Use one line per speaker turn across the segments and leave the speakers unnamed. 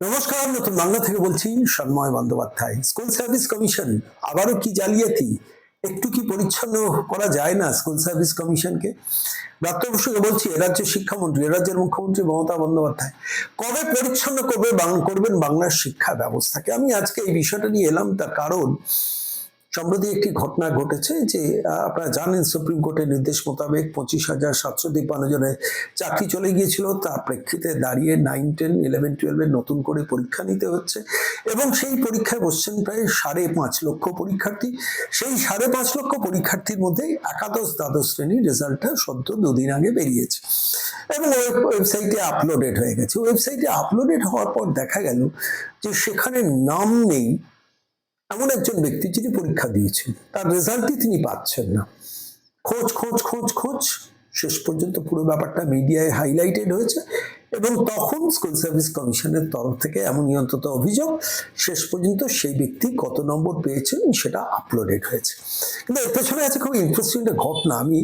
নমস্কার, নতুন বাংলা থেকে বলছি Sanmoy Bandyopadhyay. School service commission আবারও কি জালিয়াতি? একটু কি পরিচ্ছন্ন করা যায় না স্কুল সার্ভিস কমিশনকে? বসুকে বলছি, এ রাজ্যের শিক্ষামন্ত্রী রাজ্যের মুখ্যমন্ত্রী মমতা বন্দ্যোপাধ্যায়, কবে পরিচ্ছন্ন করবে করবেন বাংলার শিক্ষা ব্যবস্থাকে? আমি আজকে এই বিষয়টা নিয়ে এলাম, তার কারণ সম্প্রতি একটি ঘটনা ঘটেছে যে আপনারা জানেন সুপ্রিম কোর্টের নির্দেশ মোতাবেক পঁচিশ হাজার সাতশো তিপ্পান্ন জনের চাকরি চলে গিয়েছিল। তার প্রেক্ষিতে দাঁড়িয়ে নাইন টেন ইলেভেন টুয়েলভের নতুন করে পরীক্ষা নিতে হচ্ছে এবং সেই পরীক্ষায় বসছেন প্রায় সাড়ে পাঁচ লক্ষ পরীক্ষার্থী। সেই সাড়ে পাঁচ লক্ষ পরীক্ষার্থীর মধ্যে একাদশ দ্বাদশ শ্রেণির রেজাল্টটা সদ্য দুদিন আগে বেরিয়েছে। এবং ওয়েব- ওয়েবসাইটে আপলোডেড হয়ে গেছে। ওয়েবসাইটে আপলোডেড হওয়ার পর দেখা গেল যে, সেখানে নাম নেই এমন একজন ব্যক্তি যিনি পরীক্ষা দিয়েছেন, তার রেজাল্টই তিনি পাচ্ছেন না। খোঁজ খোঁজ খোঁজ খোঁজ, শেষ পর্যন্ত পুরো ব্যাপারটা মিডিয়ায় হাইলাইটেড হয়েছে এবং তখন স্কুল সার্ভিস কমিশনের তরফ থেকে এমনই অন্তত অভিযোগ, শেষ পর্যন্ত সেই ব্যক্তি কত নম্বর পেয়েছেন সেটা আপলোডেড হয়েছে। কিন্তু এর পেছনে আছে খুব ইন্টারেস্টিং একটা ঘটনা। আমি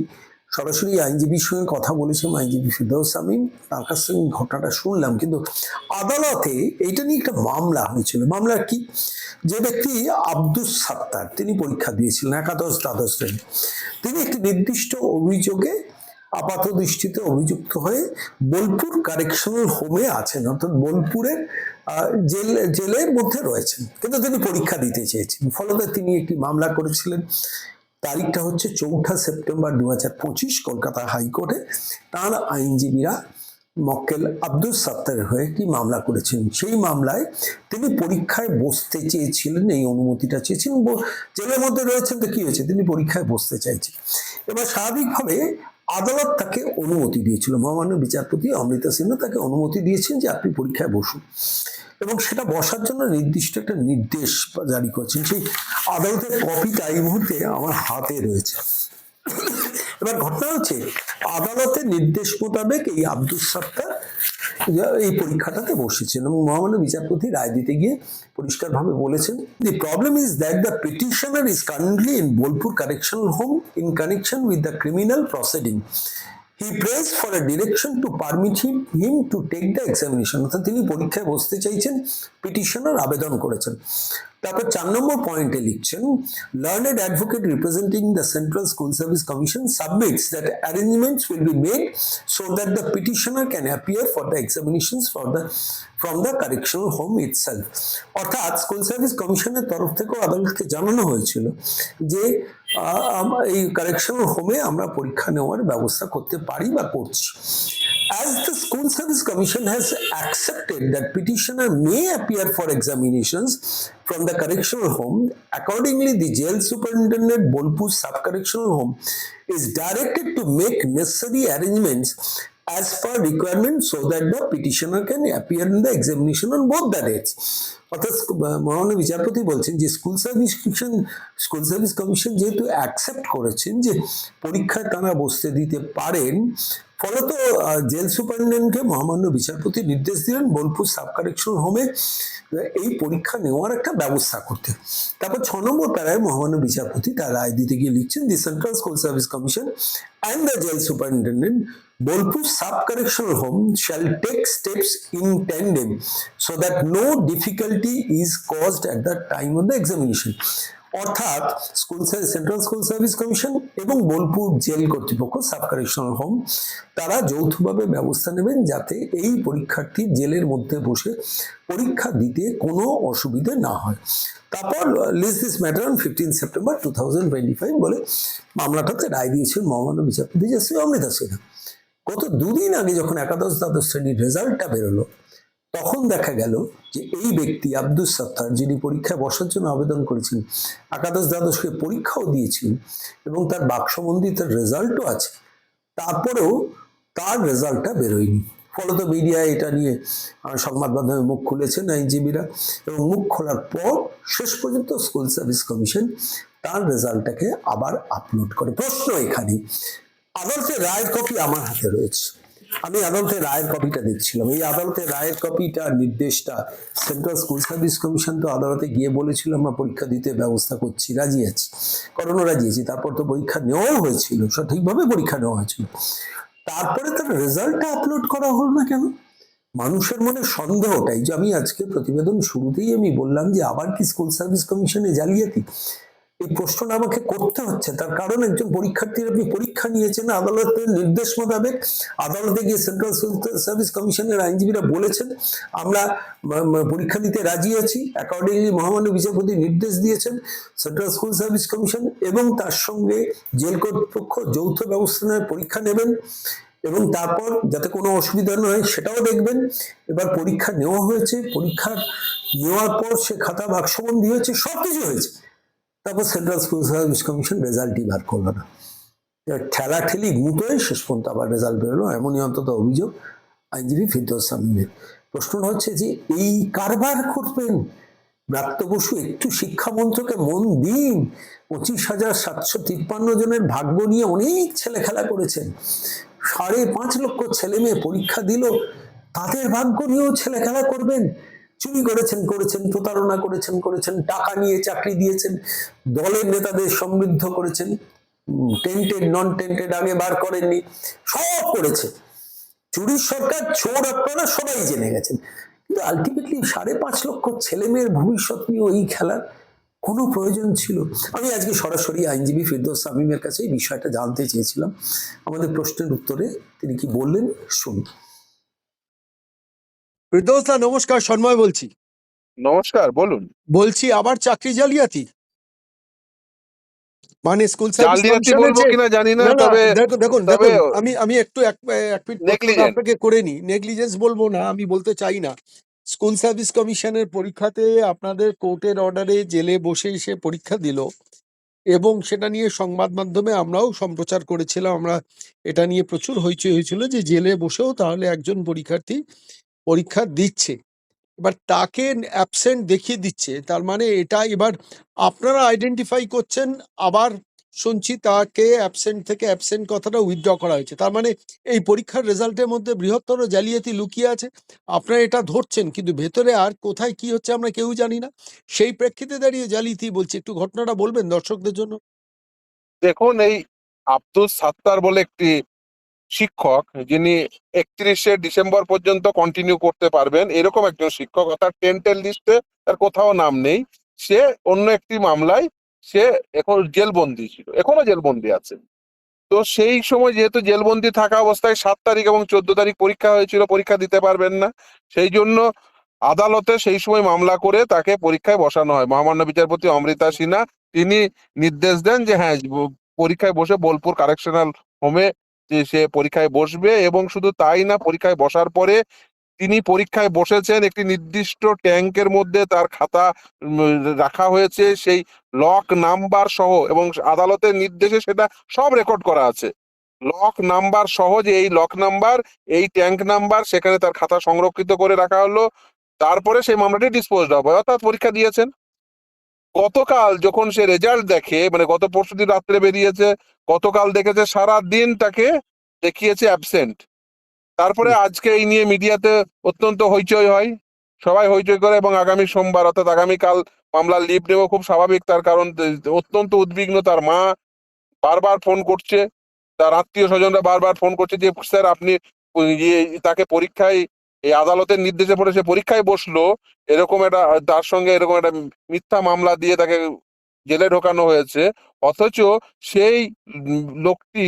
সরাসরি আইনজীবীর সঙ্গে কথা বলেছিলাম, আইনজীবী আমিন তার কাছ থেকে ঘটনাটা শুনলাম। কিন্তু আদালতে এইটা নিয়ে একটা মামলা হয়েছিল। মামলা কি? যে ব্যক্তি আব্দুস সাত্তার, তিনি পরীক্ষা দিয়েছিলেন, একাদশ দ্বাদশ শ্রেণি। তিনি একটি নির্দিষ্ট অভিযোগে আপাত দৃষ্টিতে অভিযুক্ত হয়ে বোলপুর কারেকশনাল হোমে আছেন, অর্থাৎ বোলপুরের জেল, জেলের মধ্যে রয়েছেন। কিন্তু তিনি পরীক্ষা দিতে চেয়েছেন। ফলত তিনি একটি মামলা করেছিলেন। তারিখটা হচ্ছে চৌঠা সেপ্টেম্বর দু হাজার পঁচিশ কলকাতা হাইকোর্টে। তার আইনজীবীরা মক্কেল আব্দুল সাত্তারের হয়ে একটি মামলা করেছেন? সেই মামলায় তিনি পরীক্ষায় বসতে চেয়েছিলেন, এই অনুমতিটা চেয়েছিলেন। জেলের মধ্যে রয়েছেন তো কি হয়েছে? তিনি পরীক্ষায় বসতে চাইছেন। এবার স্বাভাবিকভাবে আদালত তাকে অনুমতি দিয়েছিল। মহামান্য বিচারপতি অমৃতা সিনহা তাকে অনুমতি দিয়েছেন যে আপনি পরীক্ষায় বসুন। এবং সেটা বসার জন্য নির্দিষ্ট একটা নির্দেশ জারি করছেন। সেই আদালতের কপিটা এই মুহূর্তে আমার হাতে রয়েছে। এবার ঘটনা হচ্ছে, আদালতের নির্দেশ মোতাবেক এই আব্দুল সত্তার এই পরীক্ষাটাতে বসেছেন এবং মহামান্য বিচারপতি রায় দিতে গিয়ে পরিষ্কারভাবে বলেছেন the problem is that the petitioner is currently in Bolpur correctional home in connection with the criminal proceeding he press for a direction to permit him him to take the examination অর্থাৎ তিনি পরীক্ষায় বসতে চাইছেন petitioner আবেদন করেছেন। তারপর চার নম্বর পয়েন্টে লিখছেন learned advocate representing the central school service commission submits that arrangements will be made so that the petitioner can appear for the examinations for the from the correctional home itself অর্থাৎ school service কমিশনের তরফ থেকেও আদালতকে জানানো হয়েছিল যে এই correctional হোমে আমরা পরীক্ষা নেওয়ার ব্যবস্থা করতে পারি বা করছি As the School Service Commission has accepted that petitioner may appear for examinations from the correctional home, accordingly the jail superintendent Bolpur sub-correctional home is directed to make necessary arrangements as per requirement so that the petitioner can appear in the examination on both the dates. অর্থাৎ মহামান্য বিচারপতি বলছেন যে school service commission school service commission যেহেতু accept করেছেন যে পরীক্ষায় তারা বসতে দিতে পারেন ফলত জেল সুপারিনটেন্ডেন্টকে মহামান্য বিচারপতি নির্দেশ দিলেন বোলপুর সাব কারেকশন হোমে এই পরীক্ষা নেওয়ার একটা ব্যবস্থা করতে। তারপর ছ নম্বর প্যারায় মহামান্য বিচারপতি তার রায় দিতে গিয়ে লিখছেন, the central school service commission and the jail superintendent Bolpur sub correctional home shall take steps in tandem so that no difficulty is caused at the time of the examination. অর্থাৎ school central school service commission এবং Bolpur jail কর্তৃপক্ষ sub correctional home তারা যৌথভাবে ব্যবস্থা নেবেন যাতে এই পরীক্ষার্থী জেলের মধ্যে বসে পরীক্ষা দিতে কোনো অসুবিধে না হয়। তারপর list this matter on fifteen September two thousand twenty five বলে মামলাটাতে রায় দিয়েছেন মহামান্য বিচারপতি জাস্টিস অমৃতা সিনহা গত দুদিন আগে যখন একাদশ দ্বাদশ শ্রেণির রেজাল্টটা বেরোলো তখন দেখা গেল যে এই ব্যক্তি আব্দুল সত্তার, যিনি পরীক্ষায় বসার জন্য আবেদন করেছেন, একাদশ দ্বাদশকে পরীক্ষাও দিয়েছিলেন এবং তার বাক্সমন্দি তার রেজাল্টও আছে, তারপরেও তার রেজাল্টটা বেরোয়নি। ফলত মিডিয়া এটা নিয়ে সংবাদ মাধ্যমে মুখ খুলেছেন আইনজীবীরা এবং মুখ খোলার পর শেষ পর্যন্ত স্কুল সার্ভিস কমিশন তার রেজাল্টটাকে আবার আপলোড করে। প্রশ্ন এখানে, আদালতের রায়ের কপি আমার হাতে রয়েছে। আমি আদালতের রায়ের কপিটা দেখছিলাম। এই আদালতের রায়ের কপিটা নির্দেশটা সেন্ট্রাল স্কুল সার্ভিস কমিশন তো আদালতে গিয়ে বলেছিল, আমরা পরীক্ষা দিতে ব্যবস্থা করছি। রাজি আছি। করোনা রাজি আছি। তারপর তো পরীক্ষা নেওয়াও হয়েছিল। সঠিকভাবে পরীক্ষা নেওয়া হয়েছিল। তারপরে তার রেজাল্টটা আপলোড করা হলো না কেন? মানুষের মনে সন্দেহটাই যে আমি আজকে প্রতিবেদন শুরুতেই আমি বললাম যে, আবার কি স্কুল সার্ভিস কমিশনে জালিয়াতি? এই প্রশ্নটা আমাকে করতে হচ্ছে। তার কারণ একজন পরীক্ষার্থীর আপনি পরীক্ষা নিয়েছেন, আদালতের নির্দেশ মোতাবেক আদালতে গিয়ে সেন্ট্রাল সার্ভিস কমিশনের আইনজীবীরা বলেছেন, আমরা পরীক্ষা নিতে রাজি আছি। অ্যাকর্ডিংলি মহামান্য বিচারপতি নির্দেশ দিয়েছেন সেন্ট্রাল স্কুল সার্ভিস কমিশন এবং তার সঙ্গে জেল কর্তৃপক্ষ যৌথ ব্যবস্থা নেয় পরীক্ষা নেবেন এবং তারপর যাতে কোনো অসুবিধা না হয় সেটাও দেখবেন। এবার পরীক্ষা নেওয়া হয়েছে পরীক্ষার নেওয়ার পর সে খাতা বাক্সবন্দি হয়েছে সব কিছু হয়েছে। তারপর সেন্ট্রাল স্কুল সার্ভিস কমিশন রেজাল্টই বার করল না। ঠেলা ঠেলি গুঁতোয় শেষ পর্যন্ত আবার রেজাল্ট বেরোলো, এমনই অন্তত অভিযোগ আইনজীবী ফিরদৌস সামিমের প্রশ্নটা হচ্ছে যে, এই কারবার করবেন? ব্রাত্য বসু একটু শিক্ষামন্ত্রকে মন দিন। পঁচিশ হাজার সাতশো তিপ্পান্ন জনের ভাগ্য নিয়ে অনেক ছেলে খেলা করেছেন। সাড়ে পাঁচ লক্ষ ছেলে মেয়ে পরীক্ষা দিল। তাদের ভাগ্য নিয়েও ছেলে খেলা করবেন? চুরি করেছেন করেছেন, প্রতারণা করেছেন করেছেন, টাকা নিয়ে চাকরি দিয়েছেন, দলের নেতাদের সমৃদ্ধ করেছেন টেন্টেড নন টেন্টেড আগে বার করেননি, সব করেছে। চুরির সরকার চোর আপনারা সবাই জেনে গেছেন। কিন্তু আলটিমেটলি সাড়ে পাঁচ লক্ষ ছেলে মেয়ের ভবিষ্যৎ নিয়ে এই খেলার কোনো প্রয়োজন ছিল। আমি আজকে সরাসরি আইনজীবী ফিরদৌস সামিমের কাছে এই বিষয়টা জানতে চেয়েছিলাম। আমাদের প্রশ্নের উত্তরে তিনি কি বললেন শুনুন।
ফিরদৌসদা নমস্কার সন্ময় বলছি।
নমস্কার বলুন।
বলছি আবার চাকরি জালিয়াতি মানে স্কুল
জালিয়াতি বলব কিনা জানি না
না, না,
তবে
দেখুন দেখুন আমি আমি একটু এক এক মিনিট আপনাকে করে নি। নেগলিজেন্স বলব না আমি বলতে চাই না। স্কুল সার্ভিস কমিশনের পরীক্ষাতে আপনাদের কোর্টের অর্ডারে জেলে বসে এসে পরীক্ষা দিল এবং সেটা নিয়ে সংবাদ মাধ্যমে আমরাও সম্প্রচার করেছিলাম। আমরা এটা নিয়ে প্রচুর হইচই হয়েছিল যে জেলে বসেও তাহলে একজন পরীক্ষার্থী পরীক্ষা দিচ্ছে। এবার তাকে অ্যাবসেন্ট দেখিয়ে দিচ্ছে। তার মানে এটা এবার আপনারা আইডেন্টিফাই করছেন, আবার শুনছি তাকে অ্যাবসেন্ট থেকে অ্যাবসেন্ট কথাটা উইথড্র করা হয়েছে। তার মানে এই পরীক্ষার রেজাল্টের মধ্যে বৃহত্তর জালিয়াতি লুকিয়ে আছে। আপনারা এটা ধরছেন, কিন্তু ভেতরে আর কোথায় কি হচ্ছে আমরা কেউ জানি না। সেই প্রেক্ষিতে দাঁড়িয়ে জালিয়াতি বলছি। একটু ঘটনাটা বলবেন দর্শকদের জন্য।
দেখুন, এই আব্দুল সাত্তার বলে একটি শিক্ষক যিনি একত্রিশে ডিসেম্বর পর্যন্ত কন্টিনিউ করতে পারবেন, এরকম একজন শিক্ষক, অর্থাৎ টেন্টের লিস্টে তার কোথাও নাম নেই, সে অন্য একটি মামলায় সে এখন জেলবন্দি ছিল, এখনও জেলবন্দি আছে। তো সেই সময় যেহেতু জেলবন্দি থাকা অবস্থায় সাত তারিখ এবং চোদ্দ তারিখ পরীক্ষা হয়েছিল, পরীক্ষা দিতে পারবেন না, সেই জন্য আদালতে সেই সময় মামলা করে তাকে পরীক্ষায় বসানো হয়। মহামান্য বিচারপতি অমৃতা সিনহা, তিনি নির্দেশ দেন যে হ্যাঁ পরীক্ষায় বসে বোলপুর কারেকশনাল হোমে যে সে পরীক্ষায় বসবে এবং শুধু তাই না পরীক্ষায় বসার পরে তিনি পরীক্ষায় বসেছেন, একটি নির্দিষ্ট ট্যাঙ্কের মধ্যে তার খাতা রাখা হয়েছে, সেই লক নাম্বার সহ এবং আদালতের নির্দেশে সেটা সব রেকর্ড করা আছে। লক নাম্বার সহ যে এই লক নাম্বার এই ট্যাঙ্ক নাম্বার সেখানে তার খাতা সংরক্ষিত করে রাখা হলো। তারপরে সেই মামলাটি ডিসপোজ হয়, অর্থাৎ পরীক্ষা দিয়েছেন। গতকাল যখন সে রেজাল্ট দেখে মানে গত পরশু দিন রাত্রে বেরিয়েছে গতকাল দেখেছে সারা দিন তাকে দেখিয়েছে অ্যাবসেন্ট তারপরে আজকে এই নিয়ে মিডিয়াতে অত্যন্ত হইচই হয়। সবাই হইচই করে এবং আগামী সোমবার অর্থাৎ আগামীকাল মামলার লিভ নেব খুব স্বাভাবিক। তার কারণ অত্যন্ত উদ্বিগ্ন তার মা বারবার ফোন করছে। তার আত্মীয় স্বজনরা বারবার ফোন করছে যে স্যার আপনি ইয়ে তাকে পরীক্ষায় এই আদালতের নির্দেশে পড়ে সে পরীক্ষায় বসল এরকম একটা তার সঙ্গে এরকম একটা মিথ্যা মামলা দিয়ে তাকে জেলে ঢোকানো হয়েছে অথচ সেই লোকটি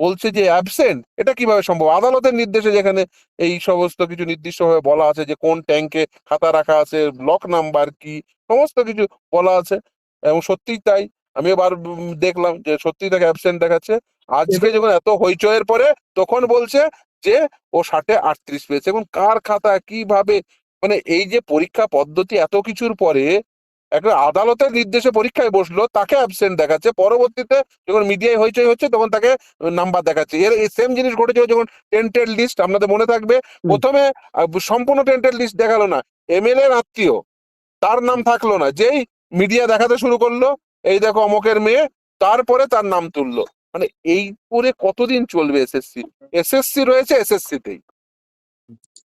বলছে যে অ্যাবসেন্ট এটা কীভাবে সম্ভব? আদালতের নির্দেশে যেখানে এই সমস্ত কিছু নির্দিষ্টভাবে বলা আছে যে কোন ট্যাঙ্কে খাতা রাখা আছে লক নাম্বার কি সমস্ত কিছু বলা আছে এবং সত্যিই তাই আমি এবার দেখলাম যে সত্যি তাকে অ্যাবসেন্ট দেখাচ্ছে আজকে যখন এত হইচয়ের পরে তখন বলছে যে ও ষাটে আটত্রিশ পেয়েছে এখন কার খাতা কীভাবে? মানে এই যে পরীক্ষা পদ্ধতি এত কিছুর পরে একটা আদালতের নির্দেশে পরীক্ষায় বসল তাকে অ্যাবসেন্ট দেখাচ্ছে পরবর্তীতে যখন মিডিয়ায় হইচই হচ্ছে তখন তাকে নাম্বার দেখাচ্ছে। এর এই সেম জিনিস ঘটেছিল যখন টেন্টেড লিস্ট আপনাদের মনে থাকবে প্রথমে সম্পূর্ণ টেন্টেড লিস্ট দেখাল না এমএলএ আত্মীয় তার নাম থাকল না যেই মিডিয়া দেখাতে শুরু করল এই দেখো অমকের মেয়ে তারপরে তার নাম তুললো। মানে এই করে কতদিন চলবে এসএসসি এসএসসি রয়েছে এসএসসি তেই।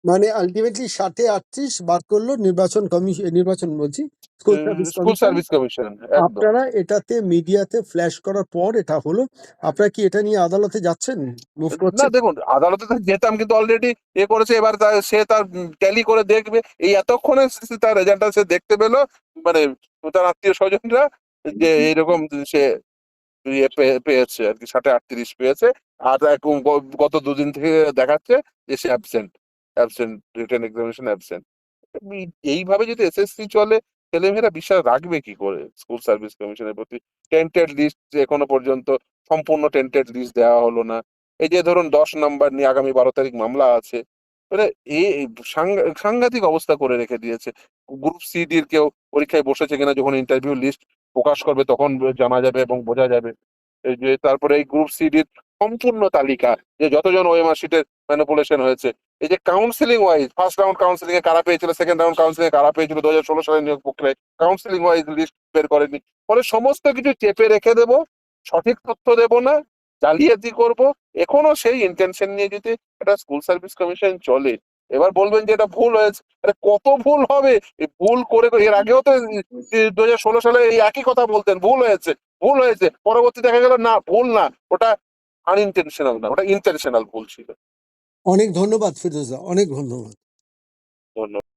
মানে আলটিমেটলি ষাটে আটত্রিশ বার করল নির্বাচন কমিশন নির্বাচন বলছি স্কুল সার্ভিস কমিশন আপনারা এটাতে মিডিয়াতে ফ্ল্যাশ করার পর এটা হলো আপনারা কি এটা নিয়ে আদালতে যাচ্ছেন? মুভ করছেন?
না দেখুন আদালতে তো যেতাম কিন্তু অলরেডি এ করেছে এবার সে তার ট্যালি করে দেখবে। এই এতক্ষণে তার রেজাল্টটা সে দেখতে পেল মানে তার আত্মীয় স্বজনরা যে এইরকম সে ইয়ে পেয়ে- পেয়েছে আর কি ষাটে আটত্রিশ পেয়েছে। আর এখন গত দুদিন থেকে দেখাচ্ছে যে সে absent absent return examination absent এইভাবে যদি এসএসসি চলে ছেলেমেয়েরা বিশ্বাস রাখবে কি করে? স্কুল সার্ভিস কমিশনের প্রতি টেন্টেড লিস্ট এখনও পর্যন্ত সম্পূর্ণ টেন্টেড লিস্ট দেওয়া হলো না। এই যে ধরুন দশ নাম্বার নিয়ে আগামী বারো তারিখ মামলা আছে মানে এই সাংঘা- সাংঘাতিক অবস্থা করে রেখে দিয়েছে। গ্রুপ সি ডির কেউ পরীক্ষায় বসেছে কিনা যখন ইন্টারভিউ লিস্ট প্রকাশ করবে, তখন জানা যাবে এবং বোঝা যাবে। যে তারপরে এই গ্রুপ সি ডির সম্পূর্ণ তালিকা, যে যতজন ওএমআর শিটের ম্যানিপুলেশন হয়েছে, এই যে counselling wise first round counselling এ কারা পেয়েছিল সেকেন্ড রাউন্ড কাউন্সিলিং এ কারা পেয়েছিল দু হাজার ষোলো সালের নিয়োগ প্রক্রিয়ায় কাউন্সিলিং ওয়াইজ লিস্ট বের করেনি। ফলে সমস্ত কিছু চেপে রেখে দেব, সঠিক তথ্য দেব না, জালিয়াতি করব, এখনও সেই ইন্টেনশন নিয়ে যদি একটা স্কুল সার্ভিস কমিশন চলে এবার বলবেন যে এটা ভুল হয়েছে। আরে কত ভুল হবে? ভুল করে করে- এর আগেও তো দু ষোলো সালে এই একই কথা বলতেন ভুল হয়েছে ভুল হয়েছে। পরবর্তী দেখা গেল না ভুল না ওটা আনইনটেনশনাল না ওটা ইন্টেনশনাল ভুল ছিল।
অনেক ধন্যবাদ ফিরোজা অনেক ধন্যবাদ।
ধন্যবাদ।